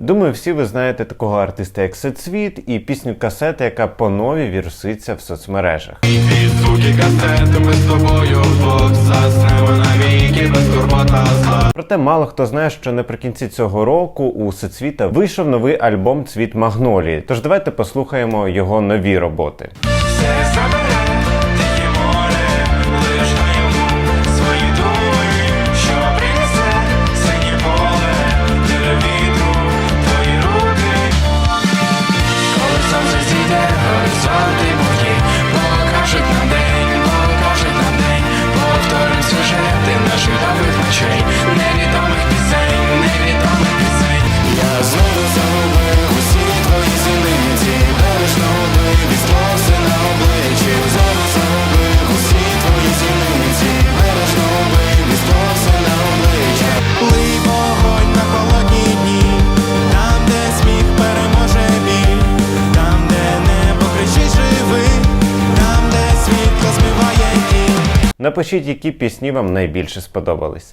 Думаю, всі ви знаєте такого артиста, як Сецвіт, і пісню касети, яка по нові віруситься в соцмережах. Касети ми з тобою вдвох заснемо навіки без турбота зла. Проте мало хто знає, що наприкінці цього року у Сецвіта вийшов новий альбом Цвіт Магнолії. Тож давайте послухаємо його нові роботи. Все never something Напишіть, які пісні вам найбільше сподобались.